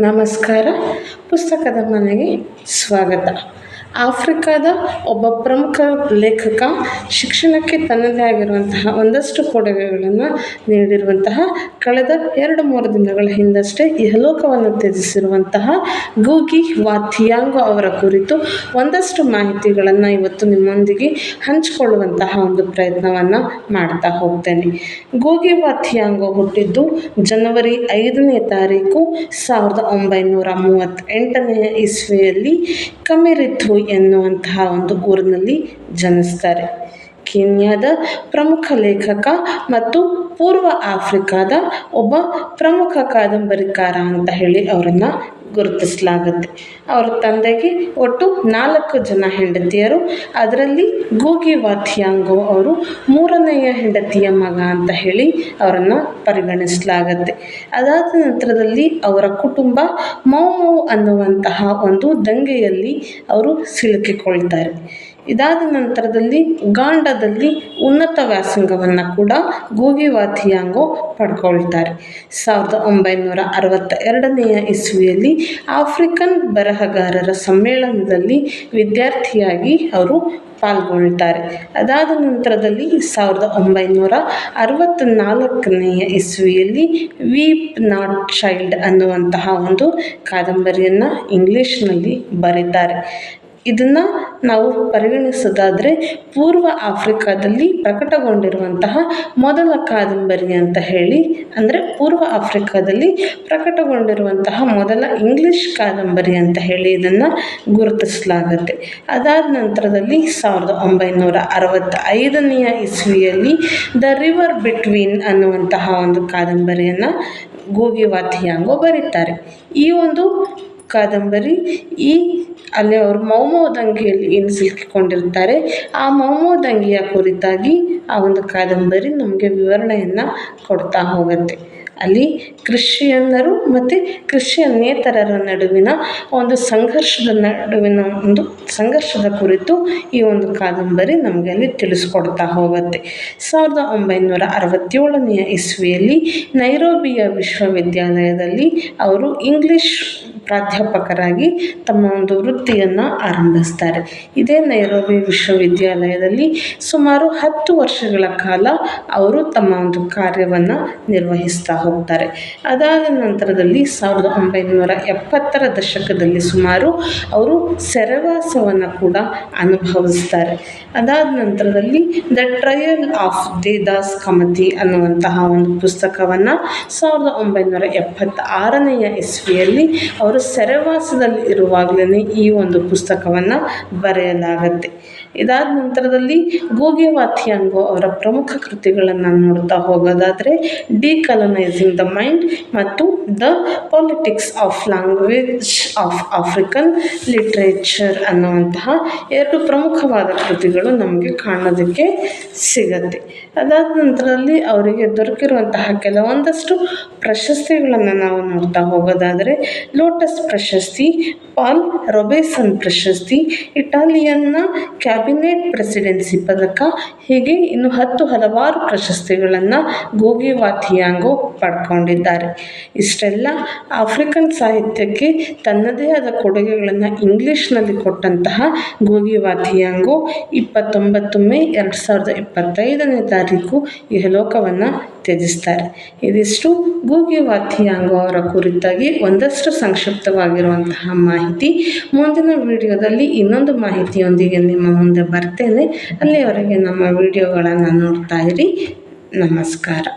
ನಮಸ್ಕಾರ ಪುಸ್ತಕದ ಮನೆಗೆ ಸ್ವಾಗತ ಆಫ್ರಿಕಾದ ಒಬ್ಬ ಪ್ರಮುಖ ಲೇಖಕ ಶಿಕ್ಷಣಕ್ಕೆ ತನ್ನದೇ ಆಗಿರುವಂತಹ ಒಂದಷ್ಟು ಕೊಡುಗೆಗಳನ್ನು ನೀಡಿರುವಂತಹ ಕಳೆದ ಎರಡು ಮೂರು ದಿನಗಳ ಹಿಂದಷ್ಟೇ ಇಹಲೋಕವನ್ನು ತ್ಯಜಿಸಿರುವಂತಹ ಗೂಗಿ ವಾಥಿಯಾಂಗೋ ಅವರ ಕುರಿತು ಒಂದಷ್ಟು ಮಾಹಿತಿಗಳನ್ನು ಇವತ್ತು ನಿಮ್ಮೊಂದಿಗೆ ಹಂಚಿಕೊಳ್ಳುವಂತಹ ಒಂದು ಪ್ರಯತ್ನವನ್ನು ಮಾಡ್ತಾ ಹೋಗ್ತೇನೆ. ಗೂಗಿ ವಾಥಿಯಾಂಗೋ ಹುಟ್ಟಿದ್ದು ಜನವರಿ ಐದನೇ ತಾರೀಕು ಸಾವಿರದ ಒಂಬೈನೂರ ಮೂವತ್ತೆಂಟನೆಯ ಇಸ್ವಿಯಲ್ಲಿ ಕಮಿರಿಥು ಎನ್ನುವಂತಹ ಒಂದು ಊರಿನಲ್ಲಿ ಜನಿಸ್ತಾರೆ. ಕೀನ್ಯಾದ ಪ್ರಮುಖ ಲೇಖಕ ಮತ್ತು ಪೂರ್ವ ಆಫ್ರಿಕಾದ ಒಬ್ಬ ಪ್ರಮುಖ ಕಾದಂಬರಿಕಾರ ಅಂತ ಹೇಳಿ ಅವರನ್ನು ಗುರುತಿಸಲಾಗುತ್ತೆ. ಅವರ ತಂದೆಗೆ ಒಟ್ಟು ನಾಲ್ಕು ಜನ ಹೆಂಡತಿಯರು. ಅದರಲ್ಲಿ ಗೂಗಿ ವಾಥಿಯಾಂಗೋ ಅವರು ಮೂರನೆಯ ಹೆಂಡತಿಯ ಮಗ ಅಂತ ಹೇಳಿ ಅವರನ್ನು ಪರಿಗಣಿಸಲಾಗುತ್ತೆ. ಅದಾದ ನಂತರದಲ್ಲಿ ಅವರ ಕುಟುಂಬ ಮೌ ಮೌ ಅನ್ನುವಂತಹ ಒಂದು ದಂಗೆಯಲ್ಲಿ ಅವರು ಸಿಲುಕಿಕೊಳ್ತಾರೆ. ಇದಾದ ನಂತರದಲ್ಲಿ ಗಾಂಡದಲ್ಲಿ ಉನ್ನತ ವ್ಯಾಸಂಗವನ್ನು ಕೂಡ ಗೂಗಿ ವಾಥಿಯಾಂಗೋ ಪಡ್ಕೊಳ್ತಾರೆ. ಸಾವಿರದ ಒಂಬೈನೂರ ಅರವತ್ತ ಎರಡನೆಯ ಇಸ್ವಿಯಲ್ಲಿ ಆಫ್ರಿಕನ್ ಬರಹಗಾರರ ಸಮ್ಮೇಳನದಲ್ಲಿ ವಿದ್ಯಾರ್ಥಿಯಾಗಿ ಅವರು ಪಾಲ್ಗೊಳ್ತಾರೆ. ಅದಾದ ನಂತರದಲ್ಲಿ ಸಾವಿರದ ಒಂಬೈನೂರ ಅರವತ್ತ ನಾಲ್ಕನೆಯ ಇಸ್ವಿಯಲ್ಲಿ ವೀಪ್ ನಾಟ್ ಚೈಲ್ಡ್ ಅನ್ನುವಂತಹ ಒಂದು ಕಾದಂಬರಿಯನ್ನು ಇಂಗ್ಲೀಷ್ನಲ್ಲಿ ಬರೀತಾರೆ ಇದನ್ನು ನಾವು ಪರಿಗಣಿಸೋದಾದರೆ ಪೂರ್ವ ಆಫ್ರಿಕಾದಲ್ಲಿ ಪ್ರಕಟಗೊಂಡಿರುವಂತಹ ಮೊದಲ ಕಾದಂಬರಿ ಅಂತ ಹೇಳಿ, ಅಂದರೆ ಪೂರ್ವ ಆಫ್ರಿಕಾದಲ್ಲಿ ಪ್ರಕಟಗೊಂಡಿರುವಂತಹ ಮೊದಲ ಇಂಗ್ಲಿಷ್ ಕಾದಂಬರಿ ಅಂತ ಹೇಳಿ ಇದನ್ನು ಗುರುತಿಸಲಾಗುತ್ತೆ. ಅದಾದ ನಂತರದಲ್ಲಿ ಸಾವಿರದ ಒಂಬೈನೂರ ಅರವತ್ತ ಐದನೆಯ ಇಸ್ವಿಯಲ್ಲಿ ದ ರಿವರ್ ಬಿಟ್ವೀನ್ ಅನ್ನುವಂತಹ ಒಂದು ಕಾದಂಬರಿಯನ್ನು ಗೂಗಿ ವಾಥಿಯಾಂಗೋ ಬರೀತಾರೆ. ಈ ಒಂದು ಕಾದಂಬರಿ ಈ ಅಲ್ಲಿ ಅವರು ಮೌಮೌ ದಂಗೆಯಲ್ಲಿ ಏನು ಸಿಲುಕಿಕೊಂಡಿರ್ತಾರೆ ಆ ಮೌಮೌ ದಂಗೆಯ ಕುರಿತಾಗಿ ಆ ಒಂದು ಕಾದಂಬರಿ ನಮಗೆ ವಿವರಣೆಯನ್ನು ಕೊಡ್ತಾ ಹೋಗುತ್ತೆ. ಅಲ್ಲಿ ಕ್ರಿಶ್ಚಿಯನ್ನರು ಮತ್ತು ಕ್ರಿಶ್ಚಿಯನ್ನೇತರರ ನಡುವಿನ ಒಂದು ಸಂಘರ್ಷದ ನಡುವಿನ ಒಂದು ಸಂಘರ್ಷದ ಕುರಿತು ಈ ಒಂದು ಕಾದಂಬರಿ ನಮಗೆ ಅಲ್ಲಿ ತಿಳಿಸ್ಕೊಡ್ತಾ ಹೋಗುತ್ತೆ. ಸಾವಿರದ ಒಂಬೈನೂರ ಅರವತ್ತೇಳನೆಯ ಇಸ್ವಿಯಲ್ಲಿ ನೈರೋಬಿಯ ವಿಶ್ವವಿದ್ಯಾಲಯದಲ್ಲಿ ಅವರು ಇಂಗ್ಲಿಷ್ ಪ್ರಾಧ್ಯಾಪಕರಾಗಿ ತಮ್ಮ ಒಂದು ವೃತ್ತಿಯನ್ನು ಆರಂಭಿಸ್ತಾರೆ. ಇದೇ ನೈರೋಬಿ ವಿಶ್ವವಿದ್ಯಾಲಯದಲ್ಲಿ ಸುಮಾರು ಹತ್ತು ವರ್ಷಗಳ ಕಾಲ ಅವರು ತಮ್ಮ ಒಂದು ಕಾರ್ಯವನ್ನು ನಿರ್ವಹಿಸ್ತಾ ಹೋಗ್ತಾರೆ. ಅದಾದ ನಂತರದಲ್ಲಿ ಸಾವಿರದ ಒಂಬೈನೂರ ಎಪ್ಪತ್ತರ ದಶಕದಲ್ಲಿ ಸುಮಾರು ಅವರು ಸೆರೆವಾಸವನ್ನು ಕೂಡ ಅನುಭವಿಸ್ತಾರೆ. ಅದಾದ ನಂತರದಲ್ಲಿ the trial of Dedan Kimathi ಅನ್ನುವಂತಹ ಒಂದು ಪುಸ್ತಕವನ್ನು ಸಾವಿರದ ಒಂಬೈನೂರ ಎಪ್ಪತ್ತಾರನೆಯ ಇಸ್ವಿಯಲ್ಲಿ ಅವರು ಸೆರೆವಾಸದಲ್ಲಿ ಇರುವಾಗಲೇ ಈ ಒಂದು ಪುಸ್ತಕವನ್ನು ಬರೆಯಲಾಗತ್ತೆ. ಇದಾದ ನಂತರದಲ್ಲಿ ಗೂಗಿ ವಾಥಿಯಾಂಗೋ ಅವರ ಪ್ರಮುಖ ಕೃತಿಗಳನ್ನು ನೋಡ್ತಾ ಹೋಗೋದಾದರೆ, ಡಿಕಲನೈಸಿಂಗ್ ದ ಮೈಂಡ್ ಮತ್ತು the politics of language of African literature ಅನ್ನುವಂತಹ ಎರಡು ಪ್ರಮುಖವಾದ ಕೃತಿಗಳು ನಮಗೆ ಕಾಣೋದಕ್ಕೆ ಸಿಗತ್ತೆ. ಅದಾದ ನಂತರದಲ್ಲಿ ಅವರಿಗೆ ದೊರಕಿರುವಂತಹ ಕೆಲವೊಂದಷ್ಟು ಪ್ರಶಸ್ತಿಗಳನ್ನು ನಾವು ನೋಡ್ತಾ ಹೋಗೋದಾದರೆ, ಲೋಟಸ್ ಪ್ರಶಸ್ತಿ ಪಾಲ್ ರೊಬೇಸನ್ ಪ್ರಶಸ್ತಿ ಇಟಾಲಿಯನ್ನ ಕ್ಯಾಬಿನೆಟ್ ಪ್ರೆಸಿಡೆನ್ಸಿ ಪದಕ, ಹೀಗೆ ಇನ್ನು ಹತ್ತು ಹಲವಾರು ಪ್ರಶಸ್ತಿಗಳನ್ನು ಗೋಗಿ ವಾಥಿಯಾಂಗೋ ಪಡ್ಕೊಂಡಿದ್ದಾರೆ. ಇಷ್ಟೆಲ್ಲ ಆಫ್ರಿಕನ್ ಸಾಹಿತ್ಯಕ್ಕೆ ತನ್ನದೇ ಆದ ಕೊಡುಗೆಗಳನ್ನು ಇಂಗ್ಲೀಷ್ನಲ್ಲಿ ಕೊಟ್ಟಂತಹ ಗೋಗಿ ವಾಥಿಯಾಂಗೋ ಇಪ್ಪತ್ತೊಂಬತ್ತು ಮೇ ಎರಡು ಸಾವಿರದ ಇಪ್ಪತ್ತೈದನೇ ತಾರೀಕು ಲೋಕವನ್ನು ತ್ಯಜಿಸ್ತಾರೆ. ಇದಿಷ್ಟು ಗೋಗಿ ವಾಥಿಯಾಂಗೋ ಅವರ ಕುರಿತಾಗಿ ಒಂದಷ್ಟು ಸಂಕ್ಷಿಪ್ತವಾಗಿರುವಂತಹ ಮಾಹಿತಿ. ಮುಂದಿನ ವಿಡಿಯೋದಲ್ಲಿ ಇನ್ನೊಂದು ಮಾಹಿತಿಯೊಂದಿಗೆ ನಿಮ್ಮ ಮುಂದೆ ಬರ್ತೇನೆ. ಅಲ್ಲಿಯವರೆಗೆ ನಮ್ಮ ವಿಡಿಯೋಗಳನ್ನು ನೋಡ್ತಾ ಇರಿ. ನಮಸ್ಕಾರ.